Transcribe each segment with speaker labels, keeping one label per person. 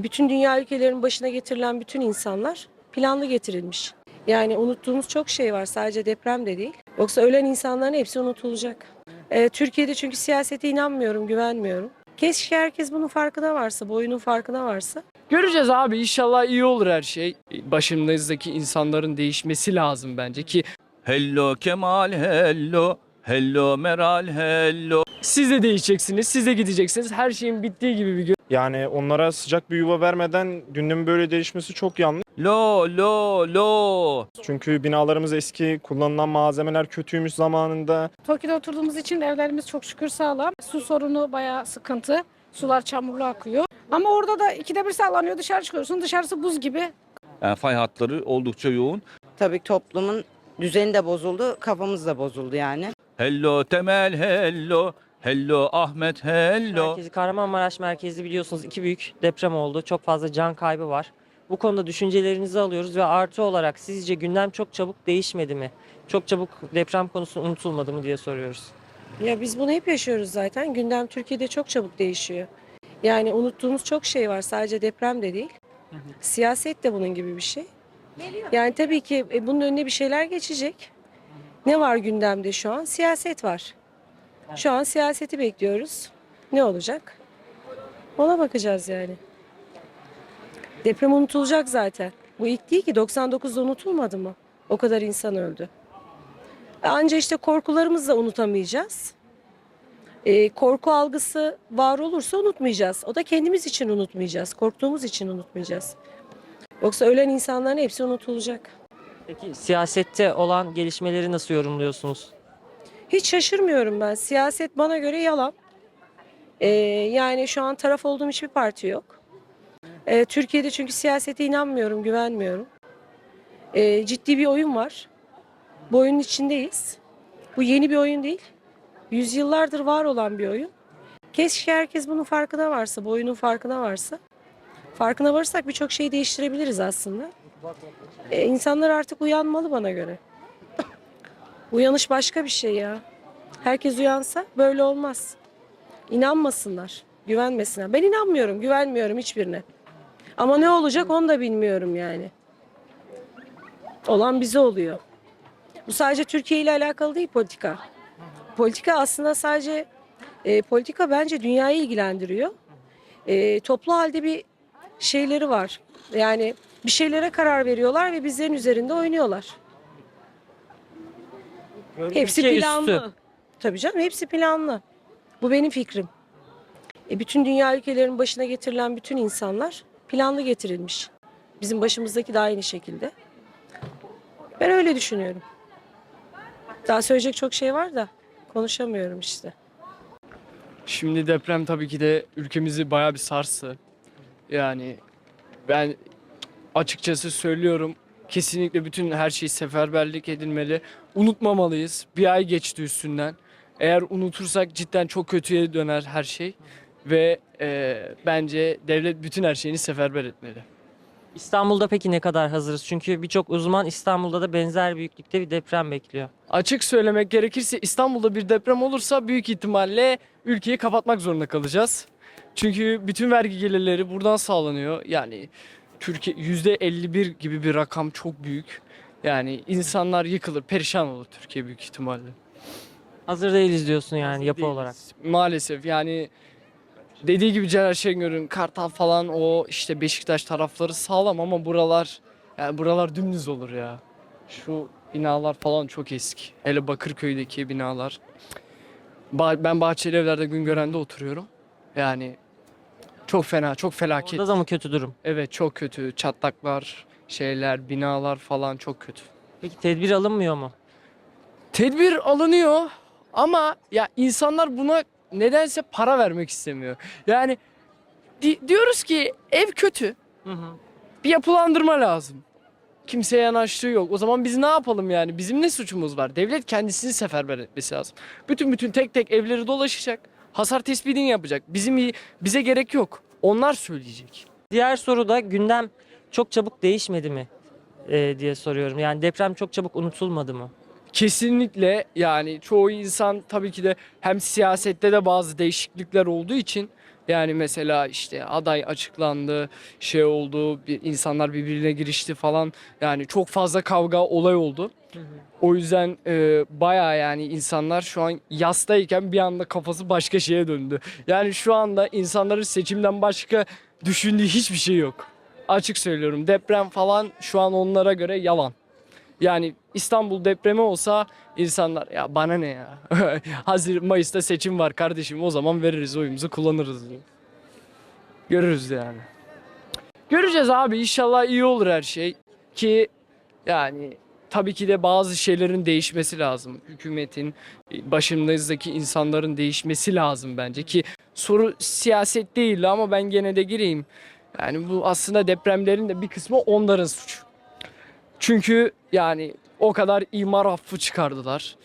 Speaker 1: E, bütün dünya ülkelerinin başına getirilen bütün insanlar planlı getirilmiş. Yani unuttuğumuz çok şey var sadece deprem de değil. Yoksa ölen insanların hepsi unutulacak. E, Türkiye'de çünkü siyasete inanmıyorum, güvenmiyorum. Keşke herkes bunun farkına varsa, boyunun farkına varsa.
Speaker 2: Göreceğiz abi inşallah iyi olur her şey. Başımızdaki insanların değişmesi lazım bence ki
Speaker 3: Hello Kemal hello. Hello Meral hello.
Speaker 2: siz de değişeceksiniz, siz de gideceksiniz. Her şeyin bittiği gibi bir gün.
Speaker 4: Yani onlara sıcak bir yuva vermeden gündemin böyle değişmesi çok yanlış.
Speaker 3: Lo lo lo.
Speaker 4: Çünkü binalarımız eski, kullanılan malzemeler kötüymüş zamanında.
Speaker 5: Tokyo'da oturduğumuz için evlerimiz çok şükür sağlam. Su sorunu bayağı sıkıntı. Sular çamurlu akıyor. Ama orada da ikide bir sağlanıyor. Dışarı çıkıyorsun. Dışarısı buz gibi.
Speaker 3: Yani fay hatları oldukça yoğun.
Speaker 6: Tabii toplumun düzeni de bozuldu, kafamız da bozuldu yani.
Speaker 3: Hello Temel hello. Hello Ahmet hello.
Speaker 7: Merkezi Kahramanmaraş merkezli biliyorsunuz iki büyük deprem oldu. Çok fazla can kaybı var. Bu konuda düşüncelerinizi alıyoruz ve artı olarak sizce gündem çok çabuk değişmedi mi? Çok çabuk deprem konusu unutulmadı mı diye soruyoruz.
Speaker 1: Ya biz bunu hep yaşıyoruz zaten. Gündem Türkiye'de çok çabuk değişiyor. Yani unuttuğumuz çok şey var sadece deprem de değil. Siyaset de bunun gibi bir şey. Yani tabii ki e, bunun önüne bir şeyler geçecek. Ne var gündemde şu an? Siyaset var. Şu an siyaseti bekliyoruz. Ne olacak? Ona bakacağız yani. Deprem unutulacak zaten. Bu ilk değil ki 99'da unutulmadı mı? O kadar insan öldü. Anca işte korkularımızı da unutamayacağız. Ee, korku algısı var olursa unutmayacağız. O da kendimiz için unutmayacağız. Korktuğumuz için unutmayacağız. Yoksa ölen insanların hepsi unutulacak.
Speaker 7: Peki siyasette olan gelişmeleri nasıl yorumluyorsunuz?
Speaker 1: Hiç şaşırmıyorum ben. Siyaset bana göre yalan. Ee, yani şu an taraf olduğum hiçbir parti yok. Ee, Türkiye'de çünkü siyasete inanmıyorum, güvenmiyorum. Ee, ciddi bir oyun var. Bu oyunun içindeyiz. Bu yeni bir oyun değil. Yüzyıllardır var olan bir oyun. Keşke herkes bunun farkına varsa, bu oyunun farkına varsa. Farkına varırsak birçok şeyi değiştirebiliriz aslında. Ee, insanlar artık uyanmalı bana göre. Uyanış başka bir şey ya. Herkes uyansa böyle olmaz. İnanmasınlar, güvenmesinler. Ben inanmıyorum, güvenmiyorum hiçbirine. Ama ne olacak onu da bilmiyorum yani. Olan bize oluyor. Bu sadece Türkiye ile alakalı değil politika. Politika aslında sadece e, politika bence dünyayı ilgilendiriyor. E, toplu halde bir şeyleri var. Yani bir şeylere karar veriyorlar ve bizlerin üzerinde oynuyorlar. Hepsi
Speaker 7: Ülke
Speaker 1: planlı.
Speaker 7: üstü.
Speaker 1: Tabii canım hepsi planlı. Bu benim fikrim. E, bütün dünya ülkelerinin başına getirilen bütün insanlar planlı getirilmiş. Bizim başımızdaki de aynı şekilde. Ben öyle düşünüyorum. Daha söyleyecek çok şey var da konuşamıyorum işte.
Speaker 2: Şimdi deprem tabii ki de ülkemizi bayağı bir sarstı. Yani ben açıkçası söylüyorum kesinlikle bütün her şey seferberlik edilmeli. Unutmamalıyız. Bir ay geçti üstünden. Eğer unutursak cidden çok kötüye döner her şey. Ve eee, bence devlet bütün her şeyini seferber etmeli.
Speaker 7: İstanbul'da peki ne kadar hazırız? Çünkü birçok uzman İstanbul'da da benzer büyüklükte bir deprem bekliyor.
Speaker 2: Açık söylemek gerekirse İstanbul'da bir deprem olursa büyük ihtimalle ülkeyi kapatmak zorunda kalacağız. Çünkü bütün vergi gelirleri buradan sağlanıyor. Yani Türkiye %51 gibi bir rakam çok büyük. Yani insanlar yıkılır, perişan olur Türkiye büyük ihtimalle.
Speaker 7: Hazır değiliz diyorsun yani yapı
Speaker 2: Değiliz.
Speaker 7: olarak.
Speaker 2: Maalesef yani dediği gibi Celal Şengör'ün Kartal falan o işte Beşiktaş tarafları sağlam ama buralar yani buralar dümdüz olur ya. Şu binalar falan çok eski. Hele Bakırköy'deki binalar. Ba- ben Bahçeli Evler'de Güngören'de oturuyorum. Yani çok fena, çok felaket.
Speaker 7: Orada da mı kötü durum?
Speaker 2: Evet çok kötü. Çatlaklar, şeyler, binalar falan çok kötü.
Speaker 7: Peki tedbir alınmıyor mu?
Speaker 2: Tedbir alınıyor ama ya insanlar buna nedense para vermek istemiyor. Yani di- diyoruz ki ev kötü.
Speaker 7: Hı hı.
Speaker 2: Bir yapılandırma lazım. Kimseye yanaştığı yok. O zaman biz ne yapalım yani? Bizim ne suçumuz var? Devlet kendisini seferber etmesi lazım. Bütün bütün tek tek evleri dolaşacak. Hasar tespitini yapacak. Bizim bize gerek yok. Onlar söyleyecek.
Speaker 7: Diğer soru da gündem çok çabuk değişmedi mi Ee, diye soruyorum. Yani deprem çok çabuk unutulmadı mı?
Speaker 2: Kesinlikle yani çoğu insan tabii ki de hem siyasette de bazı değişiklikler olduğu için Yani mesela işte aday açıklandı, şey oldu, bir, insanlar birbirine girişti falan. Yani çok fazla kavga olay oldu. O yüzden e, bayağı yani insanlar şu an yastayken bir anda kafası başka şeye döndü. Yani şu anda insanların seçimden başka düşündüğü hiçbir şey yok. Açık söylüyorum deprem falan şu an onlara göre yalan. Yani İstanbul depremi olsa insanlar ya bana ne ya. Hazir Mayıs'ta seçim var kardeşim o zaman veririz oyumuzu kullanırız. Görürüz yani. Göreceğiz abi inşallah iyi olur her şey ki yani tabii ki de bazı şeylerin değişmesi lazım. Hükümetin başındaki insanların değişmesi lazım bence ki soru siyaset değil ama ben gene de gireyim. Yani bu aslında depremlerin de bir kısmı onların suçu. Çünkü yani o kadar imar affı çıkardılar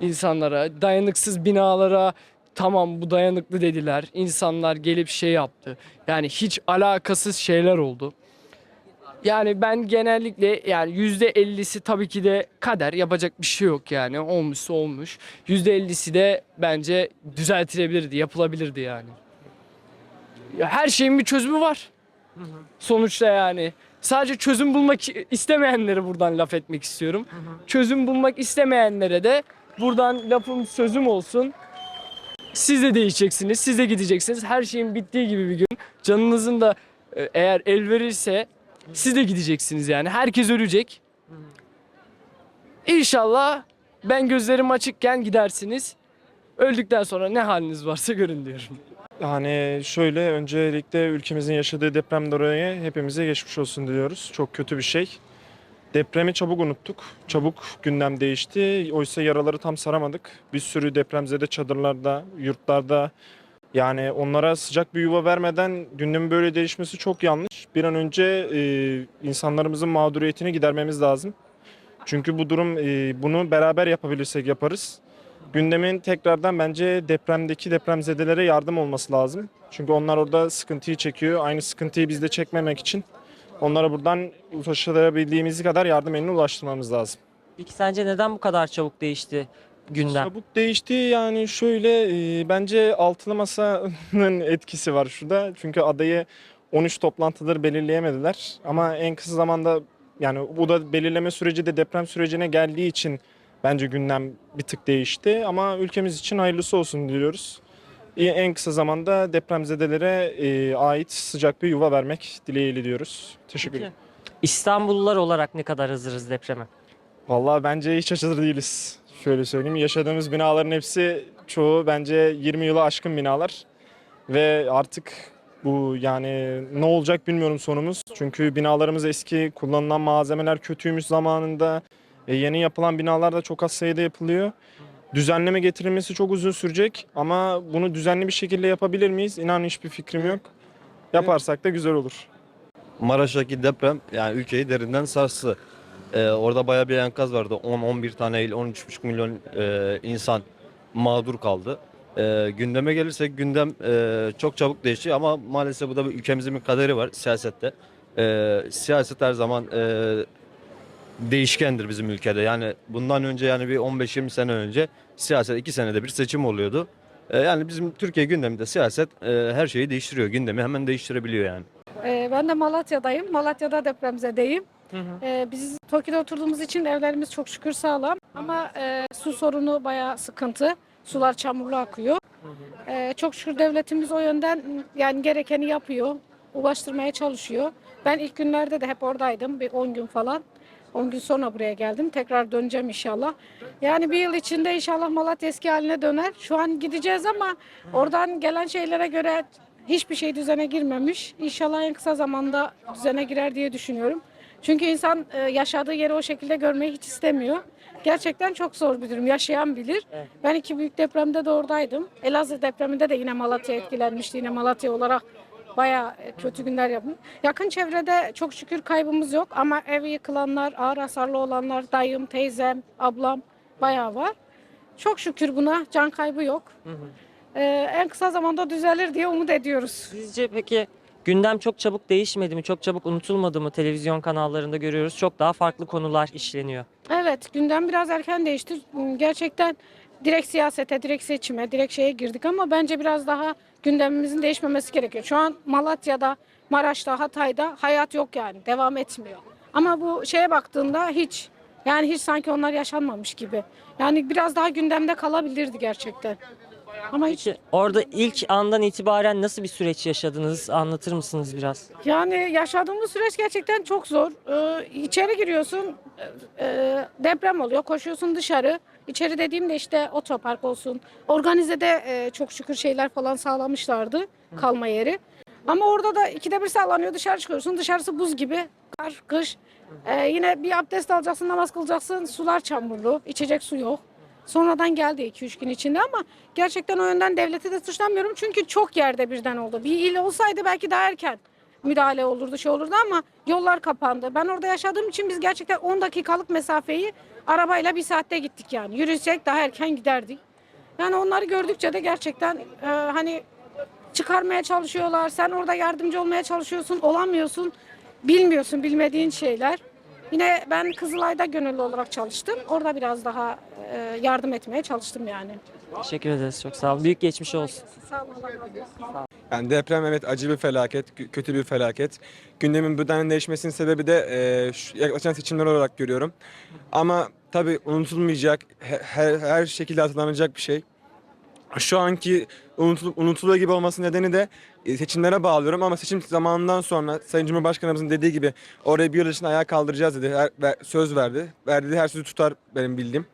Speaker 2: insanlara. Dayanıksız binalara tamam bu dayanıklı dediler. İnsanlar gelip şey yaptı. Yani hiç alakasız şeyler oldu. Yani ben genellikle yani yüzde ellisi tabii ki de kader yapacak bir şey yok yani olmuşsa olmuş. Yüzde ellisi de bence düzeltilebilirdi yapılabilirdi yani. Ya her şeyin bir çözümü var. Sonuçta yani. Sadece çözüm bulmak istemeyenlere buradan laf etmek istiyorum. Çözüm bulmak istemeyenlere de buradan lafım sözüm olsun. Siz de değişeceksiniz, siz de gideceksiniz. Her şeyin bittiği gibi bir gün. Canınızın da e, eğer el verirse siz de gideceksiniz yani. Herkes ölecek. İnşallah ben gözlerim açıkken gidersiniz. Öldükten sonra ne haliniz varsa görün diyorum.
Speaker 4: Yani şöyle öncelikle ülkemizin yaşadığı deprem dolayı hepimize geçmiş olsun diliyoruz. Çok kötü bir şey. Depremi çabuk unuttuk. Çabuk gündem değişti. Oysa yaraları tam saramadık. Bir sürü depremzede çadırlarda, yurtlarda yani onlara sıcak bir yuva vermeden gündemin böyle değişmesi çok yanlış. Bir an önce e, insanlarımızın mağduriyetini gidermemiz lazım. Çünkü bu durum e, bunu beraber yapabilirsek yaparız. Gündemin tekrardan bence depremdeki depremzedelere yardım olması lazım. Çünkü onlar orada sıkıntıyı çekiyor. Aynı sıkıntıyı biz de çekmemek için onlara buradan ulaşabildiğimiz kadar yardım elini ulaştırmamız lazım.
Speaker 7: Peki sence neden bu kadar çabuk değişti gündem?
Speaker 4: Çabuk değişti yani şöyle e, bence altılı masanın etkisi var şurada. Çünkü adayı 13 toplantıları belirleyemediler. Ama en kısa zamanda yani bu da belirleme süreci de deprem sürecine geldiği için bence gündem bir tık değişti. Ama ülkemiz için hayırlısı olsun diliyoruz. En kısa zamanda depremzedelere e, ait sıcak bir yuva vermek dileğiyle diyoruz. Teşekkür ederim.
Speaker 7: İstanbullular olarak ne kadar hazırız depreme?
Speaker 4: Vallahi bence hiç hazır değiliz. Şöyle söyleyeyim. Yaşadığımız binaların hepsi çoğu bence 20 yılı aşkın binalar. Ve artık bu yani ne olacak bilmiyorum sonumuz. Çünkü binalarımız eski, kullanılan malzemeler kötüymüş zamanında. E, yeni yapılan binalar da çok az sayıda yapılıyor. Düzenleme getirilmesi çok uzun sürecek ama bunu düzenli bir şekilde yapabilir miyiz? İnan hiçbir fikrim yok. Yaparsak da güzel olur.
Speaker 8: Maraş'taki deprem yani ülkeyi derinden sarstı. Ee, orada bayağı bir enkaz vardı. 10-11 tane ile 13,5 milyon e, insan mağdur kaldı. Ee, gündeme gelirsek gündem e, çok çabuk değişiyor ama maalesef bu da bir ülkemizin bir kaderi var siyasette. Ee, siyaset her zaman e, değişkendir bizim ülkede. Yani bundan önce yani bir 15-20 sene önce siyaset 2 senede bir seçim oluyordu. Ee, yani bizim Türkiye gündeminde siyaset e, her şeyi değiştiriyor. Gündemi hemen değiştirebiliyor yani.
Speaker 5: Ee, ben de Malatya'dayım. Malatya'da depremzedeyim. Ee, biz Tokyo'da oturduğumuz için evlerimiz çok şükür sağlam. Ama e, su sorunu bayağı sıkıntı. Sular çamurlu akıyor. Ee, çok şükür devletimiz o yönden yani gerekeni yapıyor. Ulaştırmaya çalışıyor. Ben ilk günlerde de hep oradaydım. Bir 10 gün falan. 10 gün sonra buraya geldim. Tekrar döneceğim inşallah. Yani bir yıl içinde inşallah Malatya eski haline döner. Şu an gideceğiz ama oradan gelen şeylere göre hiçbir şey düzene girmemiş. İnşallah en kısa zamanda düzene girer diye düşünüyorum. Çünkü insan e, yaşadığı yeri o şekilde görmeyi hiç istemiyor. Gerçekten çok zor bir durum. Yaşayan bilir. Ben iki büyük depremde de oradaydım. Elazığ depreminde de yine Malatya etkilenmişti. Yine Malatya olarak bayağı e, kötü günler yaptım. Yakın çevrede çok şükür kaybımız yok ama evi yıkılanlar, ağır hasarlı olanlar, dayım, teyzem, ablam bayağı var. Çok şükür buna can kaybı yok. Ee, en kısa zamanda düzelir diye umut ediyoruz.
Speaker 7: Sizce peki gündem çok çabuk değişmedi mi? Çok çabuk unutulmadı mı? Televizyon kanallarında görüyoruz. Çok daha farklı konular işleniyor.
Speaker 5: Evet, gündem biraz erken değişti. Gerçekten direkt siyasete, direkt seçime, direkt şeye girdik ama bence biraz daha gündemimizin değişmemesi gerekiyor. Şu an Malatya'da, Maraş'ta, Hatay'da hayat yok yani. Devam etmiyor. Ama bu şeye baktığında hiç yani hiç sanki onlar yaşanmamış gibi. Yani biraz daha gündemde kalabilirdi gerçekten. Ama hiç
Speaker 7: Peki orada ilk andan itibaren nasıl bir süreç yaşadınız? Anlatır mısınız biraz?
Speaker 5: Yani yaşadığımız süreç gerçekten çok zor. Ee, içeri giriyorsun, e, e, deprem oluyor, koşuyorsun dışarı. İçeri dediğimde işte otopark olsun. Organizede e, çok şükür şeyler falan sağlamışlardı, kalma yeri. Ama orada da ikide bir sağlanıyor, dışarı çıkıyorsun. Dışarısı buz gibi, kar, kış. Ee, yine bir abdest alacaksın, namaz kılacaksın. Sular çamurlu, içecek su yok. Sonradan geldi 2-3 gün içinde ama gerçekten o yönden devleti de suçlamıyorum. Çünkü çok yerde birden oldu. Bir il olsaydı belki daha erken müdahale olurdu, şey olurdu ama yollar kapandı. Ben orada yaşadığım için biz gerçekten 10 dakikalık mesafeyi arabayla bir saatte gittik yani. Yürüsek daha erken giderdik. Yani onları gördükçe de gerçekten e, hani çıkarmaya çalışıyorlar. Sen orada yardımcı olmaya çalışıyorsun, olamıyorsun. Bilmiyorsun bilmediğin şeyler. Yine ben Kızılay'da gönüllü olarak çalıştım. Orada biraz daha e, yardım etmeye çalıştım yani.
Speaker 7: Teşekkür ederiz. Çok sağ olun. Büyük geçmiş olsun.
Speaker 5: Sağ olun. Allah razı olsun.
Speaker 9: Yani deprem evet acı bir felaket, kö- kötü bir felaket. Gündemin birden değişmesinin sebebi de e, şu yaklaşan seçimler olarak görüyorum. Ama tabii unutulmayacak, he- her, her şekilde hatırlanacak bir şey. Şu anki unutulup unutuluyor gibi olması nedeni de e, seçimlere bağlıyorum ama seçim zamanından sonra Sayın Cumhurbaşkanımızın dediği gibi orayı bir yıl içinde ayağa kaldıracağız dedi. Her- söz verdi. Verdiği her sözü tutar benim bildiğim.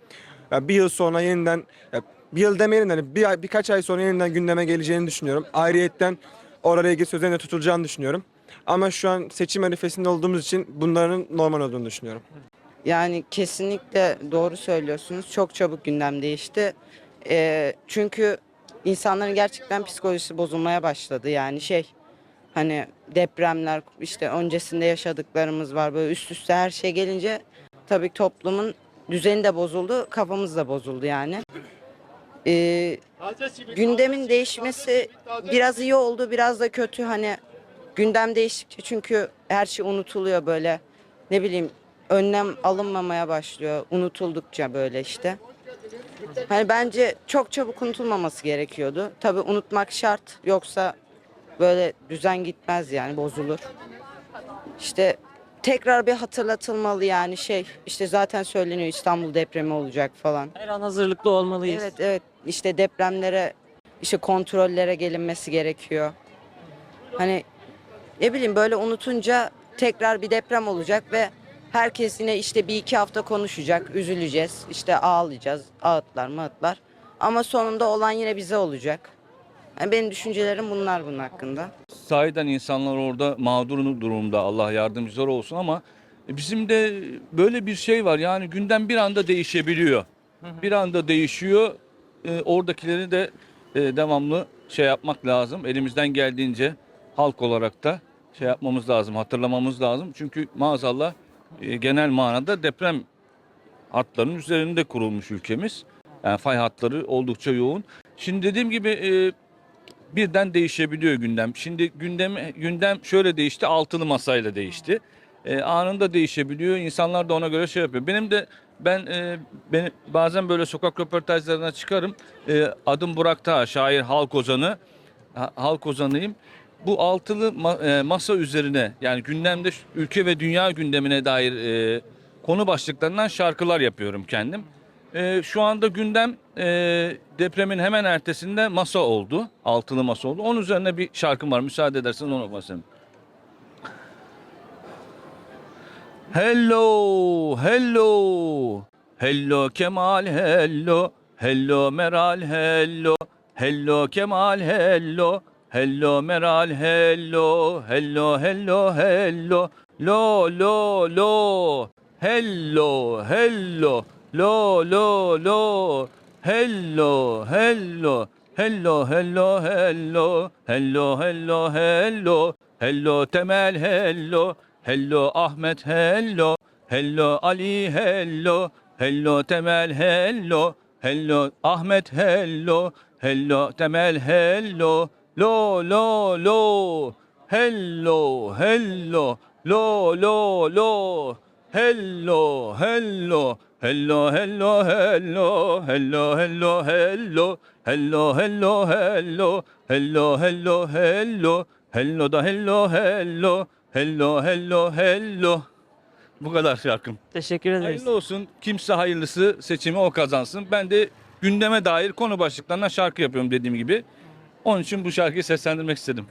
Speaker 9: Yani bir yıl sonra yeniden ya bir yıl demeyelim de hani bir ay, birkaç ay sonra yeniden gündeme geleceğini düşünüyorum. Ayrıyetten oraya ilgili sözlerin de tutulacağını düşünüyorum. Ama şu an seçim arifesinde olduğumuz için bunların normal olduğunu düşünüyorum.
Speaker 6: Yani kesinlikle doğru söylüyorsunuz. Çok çabuk gündem değişti. Ee, çünkü insanların gerçekten psikolojisi bozulmaya başladı. Yani şey hani depremler işte öncesinde yaşadıklarımız var böyle üst üste her şey gelince tabii toplumun düzeni de bozuldu, kafamız da bozuldu yani. Ee, gündemin değişmesi biraz iyi oldu, biraz da kötü. Hani gündem değiştikçe çünkü her şey unutuluyor böyle. Ne bileyim önlem alınmamaya başlıyor unutuldukça böyle işte. Hani bence çok çabuk unutulmaması gerekiyordu. Tabii unutmak şart yoksa böyle düzen gitmez yani bozulur. İşte tekrar bir hatırlatılmalı yani şey işte zaten söyleniyor İstanbul depremi olacak falan.
Speaker 7: Her an hazırlıklı olmalıyız.
Speaker 6: Evet evet işte depremlere işte kontrollere gelinmesi gerekiyor. Hani ne bileyim böyle unutunca tekrar bir deprem olacak ve herkes yine işte bir iki hafta konuşacak, üzüleceğiz, işte ağlayacağız, ağıtlar mağıtlar. Ama sonunda olan yine bize olacak. Yani benim düşüncelerim bunlar bunun hakkında.
Speaker 3: Sahiden insanlar orada mağdur durumda. Allah yardımcıları olsun ama bizim de böyle bir şey var. Yani gündem bir anda değişebiliyor. Bir anda değişiyor. Ee, oradakileri de e, devamlı şey yapmak lazım. Elimizden geldiğince halk olarak da şey yapmamız lazım, hatırlamamız lazım. Çünkü maazallah e, genel manada deprem hatlarının üzerinde kurulmuş ülkemiz. Yani fay hatları oldukça yoğun. Şimdi dediğim gibi e, birden değişebiliyor gündem. Şimdi gündem gündem şöyle değişti, altılı masayla değişti. E, anında değişebiliyor. İnsanlar da ona göre şey yapıyor. Benim de ben e, beni, bazen böyle sokak röportajlarına çıkarım. E, adım Burak Tağ, şair, halk ozanı. Ha- halk ozanıyım. Bu altılı ma- e, masa üzerine yani gündemde ülke ve dünya gündemine dair e, konu başlıklarından şarkılar yapıyorum kendim. E, şu anda gündem e, depremin hemen ertesinde masa oldu. Altılı masa oldu. Onun üzerine bir şarkım var. Müsaade ederseniz onu okumasın. Hello, hello, hello Kemal, hello, hello Meral, hello, hello Kemal, hello, hello Meral, hello, hello, hello, hello, lo, lo, lo, hello, hello, Lo lo lo. Hello hello. Hello hello hello. Hello hello hello. Hello Temel hello. Hello Ahmet hello. Hello Ali hello. Hello Temel hello. Hello Ahmet hello. Hello Temel hello. Lo lo lo. Hello hello. Lo lo lo. Hello hello. Hello hello hello hello hello hello hello hello hello hello hello hello hello da hello hello hello hello hello Bu kadar şarkım.
Speaker 7: Teşekkür ederiz.
Speaker 3: Hayırlı olsun. Kimse hayırlısı seçimi o kazansın. Ben de gündeme dair konu başlıklarına şarkı yapıyorum dediğim gibi. Onun için bu şarkıyı seslendirmek istedim.